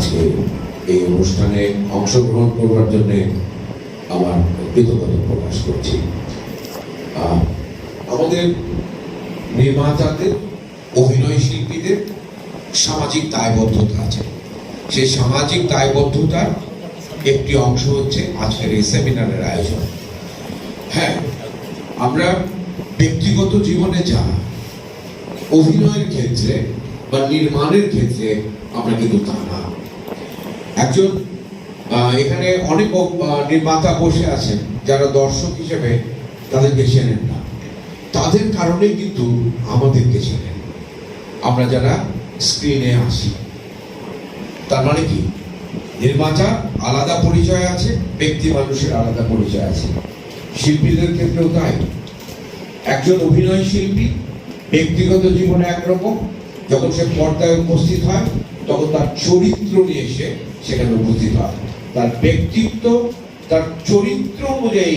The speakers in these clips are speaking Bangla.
আজকে এই অনুষ্ঠানে অংশগ্রহণ করবার জন্য আমার কৃতজ্ঞতা প্রকাশ করছি। আমাদের নির্মাতাদের, অভিনয় শিল্পীদের সামাজিক দায়বদ্ধতা আছে। সেই সামাজিক দায়বদ্ধতার একটি অংশ হচ্ছে আজকের এই সেমিনারের আয়োজন। হ্যাঁ আমরা ব্যক্তিগত জীবনে যা অভিনয়ের ক্ষেত্রে বা নির্মাণের ক্ষেত্রে আমরা কিন্তু তা না একজন এখানে অনেক নির্মাতা বসে আছেন যারা দর্শক হিসেবে তাদেরকে চেনেন না। তাদের কারণে কিন্তু আমাদেরকে চেনেন। আমরা যারা স্ক্রিনে আসি তার মানে কি? নির্মাতা আলাদা পরিচয় আছে, ব্যক্তি মানুষের আলাদা পরিচয় আছে। শিল্পীদের ক্ষেত্রেও তাই। একজন অভিনয় শিল্পী, ব্যক্তিগত জীবনে একরকম যখন সে পর্দায় উপস্থিত হয়, তখন তার চরিত্র নিয়ে এসে সেখানে উপস্থিত হয়। তার ব্যক্তিত্ব, তার চরিত্র অনুযায়ী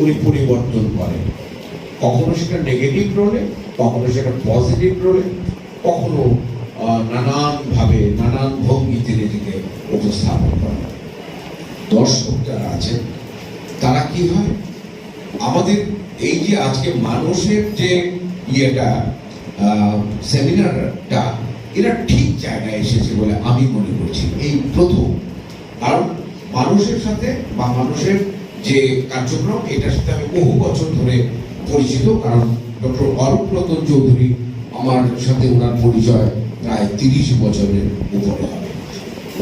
উনি পরিবর্তন করে কখনো সেটা নেগেটিভ রোলে কখনো সেটা পজিটিভ রোলে কখনো নানানভাবে, নানান ভঙ্গিতে নিজেকে উপস্থাপন করে দর্শক যারা আছেন, তারা কি হয়? আমাদের এই যে আজকে মানুষের যে ইয়েটা সেমিনারটা এরা ঠিক জায়গায় এসেছে বলে আমি মনে করছি। এই প্রথম। কারণ মানুষের সাথে বা মানুষের যে কার্যক্রম, এটার সাথে আমি বহু বছর ধরে পরিচিত, কারণ ডক্টর অরূপ রতন চৌধুরী আমার সাথে ওনার পরিচয় প্রায় তিরিশ বছরের উপরে হবে।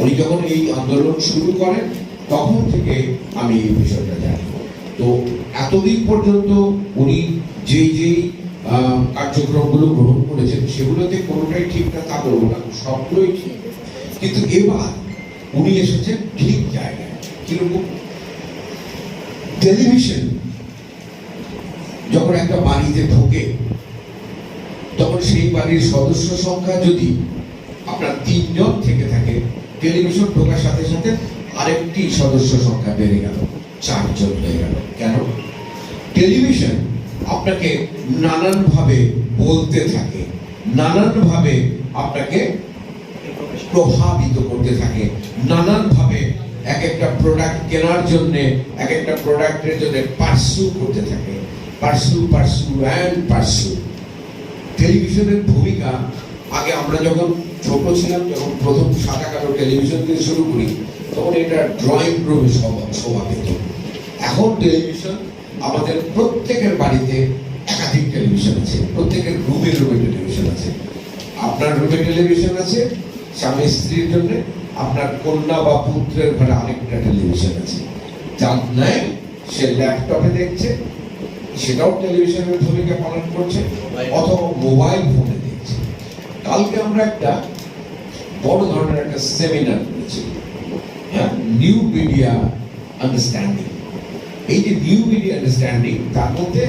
উনি যখন এই আন্দোলন শুরু করেন, তখন থেকে আমি এই বিষয়টা জানি। তো এতদিন পর্যন্ত উনি যেই যেই কার্যক্রমগুলো গ্রহণ করেছেন, সেগুলোতে কোনোটাই ঠিক না, তা বলব না, সবগুলোই ঠিক। কিন্তু এবার উনি এসেছেন ঠিক জায়গায়, কীরকম? টেলিভিশন, যখন একটা বাড়িতে ঢোকে, তখন সেই বাড়ির সদস্য সংখ্যা যদি আপনার তিনজন থেকে থাকে, টেলিভিশন ঢোকার সাথে সাথে আরেকটি সদস্য সংখ্যা বেড়ে গেল, চারজন হয়ে গেল। কেন? টেলিভিশন আপনাকে নানানভাবে বলতে থাকে, নানানভাবে আপনাকে প্রভাবিত করতে থাকে, নানানভাবে এক একটা প্রোডাক্ট কেনার জন্য, এক একটা প্রোডাক্টের জন্য পার্সু করতে থাকে পার্সু পার্সু অ্যান্ড পার্সু টেলিভিশনের ভূমিকা, আগে আমরা যখন ছোট ছিলাম, যখন প্রথম সাদা কালো টেলিভিশন দিয়ে শুরু করি, তখন এটা ড্রয়িং রুমে শোভা এখন টেলিভিশন আমাদের প্রত্যেকের বাড়িতে একাধিক টেলিভিশন আছে, প্রত্যেকের রুমে রুমে টেলিভিশন আছে। আপনার রুমে টেলিভিশন আছে, স্বামী স্ত্রীর জন্য, আপনার কন্যা বা পুত্রের ঘরে আরেকটা টেলিভিশন আছে। যার নেয় সে ল্যাপটপে দেখছে, সেটাও টেলিভিশনের ভূমিকা পালন করছে, অথবা মোবাইল ফোনে দেখছে। কালকে আমরা একটা বড় ধরনের একটা সেমিনার করেছি হ্যাঁ নিউ মিডিয়া আন্ডারস্ট্যান্ডিং। এই যে মিডিয়া আন্ডারস্ট্যান্ডিং তার মধ্যে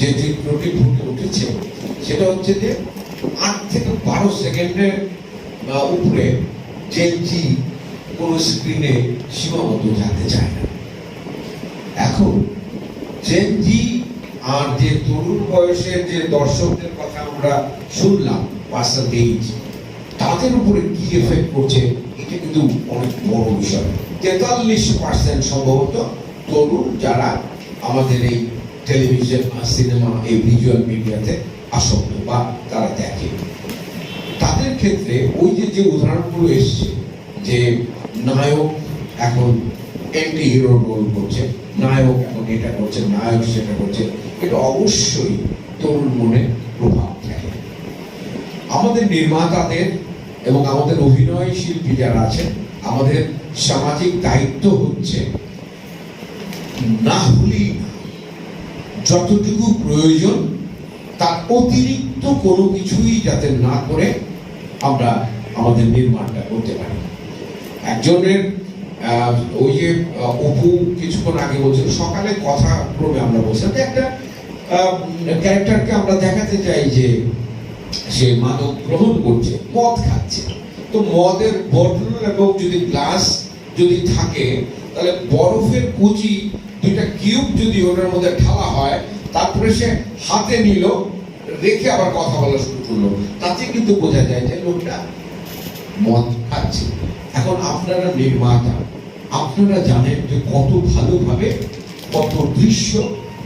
যে চিত্রটি ফুটে উঠেছে, সেটা হচ্ছে যে আট থেকে বারো সেকেন্ডের উপরে জেনজি কোন স্ক্রিনে সীমাবদ্ধ থাকতে চায় না। এখন জেনজি আর যে তরুণ বয়সের যে দর্শকদের কথা আমরা শুনলাম পার্সেন্টেজ তাদের উপরে কি এফেক্ট করছে এটা কিন্তু অনেক বড় বিষয়। তেতাল্লিশ পার্সেন্ট সম্ভবত তরুণ যারা আমাদের এই টেলিভিশন সিনেমা এই ভিজুয়াল মিডিয়াতে আসক্ত বা তারা দেখে। তাদের ক্ষেত্রে ওই যে যে উদাহরণগুলো এসছে, যে নায়ক এখন অ্যান্টি হিরো রোল করছে, নায়ক এখন এটা করছে, নায়ক সেটা করছে, এটা অবশ্যই তরুণ মনে প্রভাব ফেলে। আমাদের নির্মাতাদের এবং আমাদের অভিনয় শিল্পী যারা আছেন, আমাদের সামাজিক দায়িত্ব হচ্ছে না হলেই যতটুকু প্রয়োজন, তার অতিরিক্ত কোনো কিছুই যাতে না করে আমরা আমাদের নির্মাণটা করতে পারি। একজনের ওই যে অপু কিছুক্ষণ আগে বলছিল, সকালে কথা ক্রমে আমরা বলছিলাম একটা ক্যারেক্টারকে আমরা দেখাতে চাই যে সে মাদক গ্রহণ করছে, মদ খাচ্ছে। তো মদের বটল এবং যদি গ্লাস যদি থাকে, তাহলে বরফের কুচি দুইটা কিউব যদি ওটার মধ্যে ঢালা হয়, তারপরে সে হাতে নিল, রেখে আবার কথা বলা শুরু করল। তাতে কিন্তু বোঝা যায় যে লোকটা মদ খাচ্ছে। এখন আপনারা নির্মাতা, আপনারা জানেন যে কত ভালোভাবে কত দৃশ্য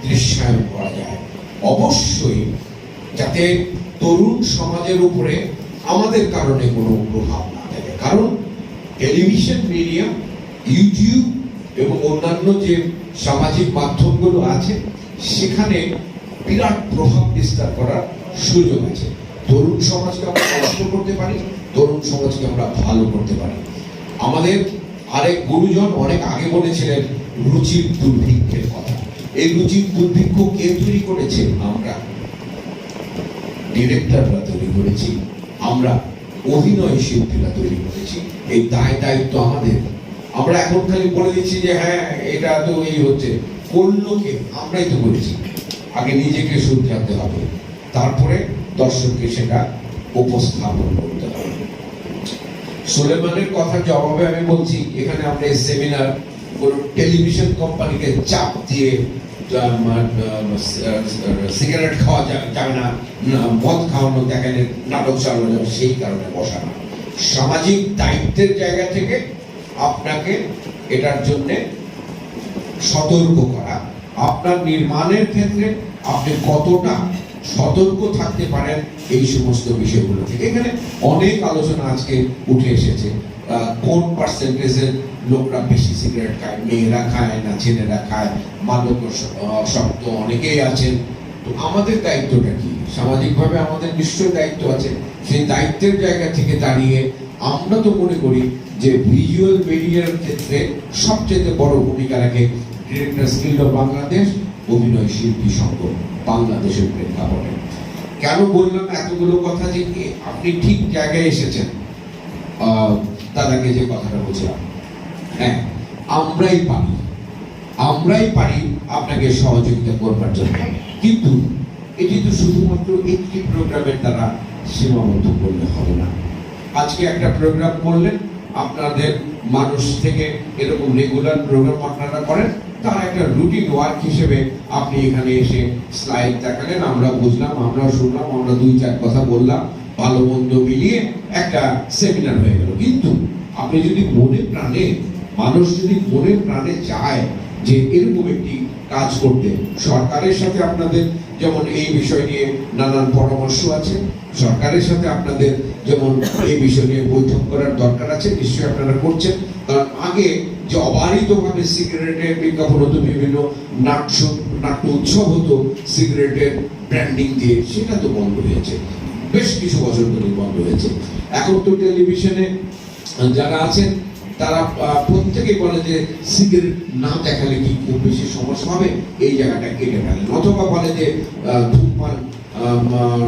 দৃশ্যায়ন করা যায়। অবশ্যই যাতে তরুণ সমাজের উপরে আমাদের কারণে কোনো প্রভাব না থাকে কারণ টেলিভিশন মিডিয়া, ইউটিউব এবং অন্যান্য যে সামাজিক মাধ্যমগুলো আছে, সেখানে বিরাট প্রভাব বিস্তার করার সুযোগ আছে। তরুণ সমাজকে আমরা নষ্ট করতে পারি, তরুণ সমাজকে আমরা ভালো করতে পারি। আমাদের আরেক গুরুজন অনেক আগে বলেছিলেন, রুচির দুর্ভিক্ষের কথা। এই রুচির দুর্ভিক্ষ কে তৈরি করেছে? আমরা। ডিরেক্টররা তৈরি করেছি, আমরা অভিনয় শিল্পীরা তৈরি করেছি। এই দায় দায়িত্ব আমাদের। আমরা এখন খালি বলে দিচ্ছি যে হ্যাঁ এটা তো এই হচ্ছে। করল কে আমরাই তো করেছি আগে নিজেকে শুধরাতে হবে। তারপরে দর্শককে সেটা উপস্থাপন করতে হবে। সুলেমানের কথা জবাবে আমি বলছি এখানে আমরা সেমিনার কোন টেলিভিশন কোম্পানিকে চাপ দিয়ে সিগারেট খাওয়া যাবে না, মদ খাওয়ানো দেখেন নাটক চালানো যাবে সেই কারণে বসানো সামাজিক দায়িত্বের জায়গা থেকে আপনাকে এটার জন্যে সতর্ক করা। আপনার নির্মাণের ক্ষেত্রে আপনি কতটা সতর্ক থাকতে পারেন এই সমস্ত বিষয়গুলো থেকে। এখানে অনেক আলোচনা আজকে উঠে এসেছে। কোন পার্সেন্টেজের লোকরা বেশি সিগারেট খায়? মেয়েরা খায় না ছেলেরা খায়? মাদক শক্ত অনেকেই আছেন। তো আমাদের দায়িত্বটা কি? সামাজিকভাবে আমাদের নিশ্চয় দায়িত্ব আছে। সেই দায়িত্বের জায়গা থেকে দাঁড়িয়ে আমরা তো মনে করি যে ভিজুয়াল মিডিয়ার ক্ষেত্রে সবচেয়ে বড় ভূমিকা রাখে ডিরেক্টর গিল্ড অফ বাংলাদেশ অভিনয় শিল্পী সংঘ বাংলাদেশের প্রেক্ষাপটে। কেন বললাম এতগুলো কথা যে আপনি ঠিক জায়গায় এসেছেন। আহ, দাদাকে যে কথাটা বলছিলাম। হ্যাঁ আমরাই পারি। আমরাই পারি আপনাকে সহযোগিতা করবার জন্য। কিন্তু এটি তো শুধুমাত্র একটি প্রোগ্রামের দ্বারা সীমাবদ্ধ করলে হবে না। আজকে একটা প্রোগ্রাম করলেন, আপনাদের মানুষ থেকে এরকম রেগুলার প্রোগ্রাম আপনারা করেন, তার একটা রুটিন ওয়ার্ক হিসেবে আপনি এখানে এসে স্লাইড দেখালেন, আমরা বুঝলাম আমরা শুনলাম, আমরা দুই চার কথা বললাম, ভালো মন্দ মিলিয়ে একটা সেমিনার হয়ে গেল। কিন্তু আপনি যদি মনে প্রাণে, মানুষ যদি মনে প্রাণে চায় যে এরকম একটি কাজ করতে। সরকারের সাথে আপনাদের যেমন এই বিষয় নিয়ে নানান পরামর্শ আছে, সরকারের সাথে আপনাদের যেমন এই বিষয় নিয়ে বৈঠক করার দরকার আছে, নিশ্চয়ই আপনারা করছেন। কারণ আগে যে অবারিতভাবে সিগারেটের বিজ্ঞাপন হতো, বিভিন্ন নাট্য নাট্য উৎসব হতো, সিগারেটের ব্র্যান্ডিং দিয়ে, সেটা তো বন্ধ হয়েছে। বেশ কিছু বছর ধরে বন্ধ হয়েছে। এখন তো টেলিভিশনে যারা আছেন তারা আহ, প্রত্যেকেই বলে যে সিগারেট না দেখালে কি খুব বেশি সমস্যা হবে? এই জায়গাটা কেটে ফেলেন। অথবা বলে যে ধূমপান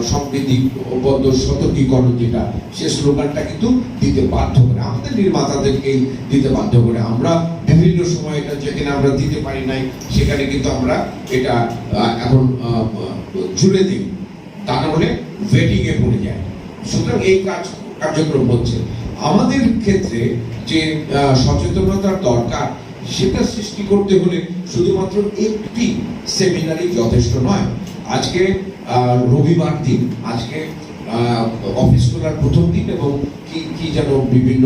সমৃদ্ধি বদ্ধ সতর্কীকরণ যেটা সে স্লোগানটা কিন্তু দিতে বাধ্য করে। আমাদের নির্মাতাদেরকেই দিতে বাধ্য করে। আমরা বিভিন্ন সময় এটা যেখানে আমরা দিতে পারি নাই সেখানে কিন্তু আমরা এটা এখন জুড়ে দিই। তা না হলে ওয়েটিং এ পড়ে যায়। সুতরাং এই কাজ কার্যক্রম হচ্ছে। আমাদের ক্ষেত্রে যে সচেতনতার দরকার, সেটা সৃষ্টি করতে হলে শুধুমাত্র একটি সেমিনারই যথেষ্ট নয়। আজকে রবিবার দিন, আজকে অফিস খোলার প্রথম দিন এবং কি কি যেন বিভিন্ন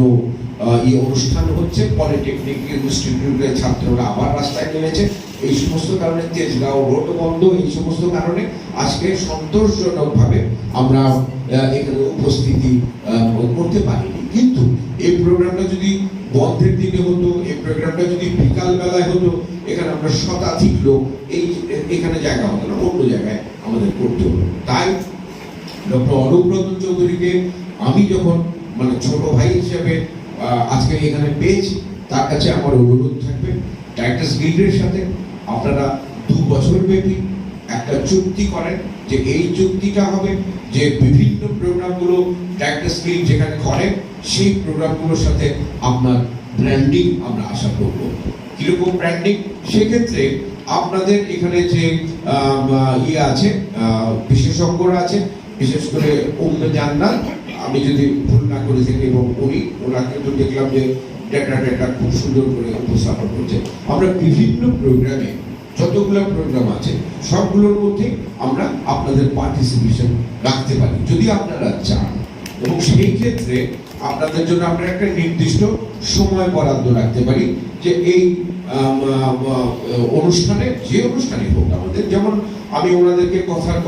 এই অনুষ্ঠান হচ্ছে, পলিটেকনিক ইনস্টিটিউটের ছাত্ররা আবার রাস্তায় নেমেছে। এই সমস্ত কারণে তেজগাঁও রোড বন্ধ, এই সমস্ত কারণে আজকে সন্তোষজনকভাবে আমরা এখানে উপস্থিতি করতে পারিনি। কিন্তু এই প্রোগ্রামটা যদি বন্ধের দিকে হতো, এই প্রোগ্রামটা যদি বিকাল বেলায় হতো, এখানে আমরা শতাধিক লোক এই এখানে জায়গা হতো না, অন্য জায়গায় আমাদের করতে হতো। তাই ডক্টর অনুব্রত চৌধুরীকে আমি যখন মানে ছোট ভাই হিসেবে আজকে এখানে পেয়েছি, তার কাছে আমার অনুরোধ থাকবে ডাইরেক্টার্স গিল্ডের সাথে আপনারা দু বছর ব্যাপী একটা চুক্তি করেন যে এই চুক্তিটা হবে যে বিভিন্ন প্রোগ্রামগুলো ডাইরেক্টার্স গিল্ড যেখানে করে সেই প্রোগ্রামগুলোর সাথে আপনার ব্র্যান্ডিং আমরা আশা করব। কীরকম ব্র্যান্ডিং সেক্ষেত্রে আপনাদের এখানে যে ইয়ে আছে বিশেষজ্ঞরা আছে, বিশেষ করে উম্মে জান্নাত আমি যদি ভুল না করে থাকি এবং উনি ওনাকে তো দেখলাম যে ডেটা ডেটা খুব সুন্দর করে উপস্থাপন করছে। আমরা বিভিন্ন প্রোগ্রামে যতগুলো প্রোগ্রাম আছে, সবগুলোর মধ্যে আমরা আপনাদের পার্টিসিপেশন রাখতে পারি। যদি আপনারা চান, এবং সেই ক্ষেত্রে আপনাদের জন্য আমরা একটা নির্দিষ্ট সময় বরাদ্দ রাখতে পারি যে এই অনুষ্ঠানে, যে অনুষ্ঠানে হোক আমাদের, যেমন আমি ওনাদেরকে কথার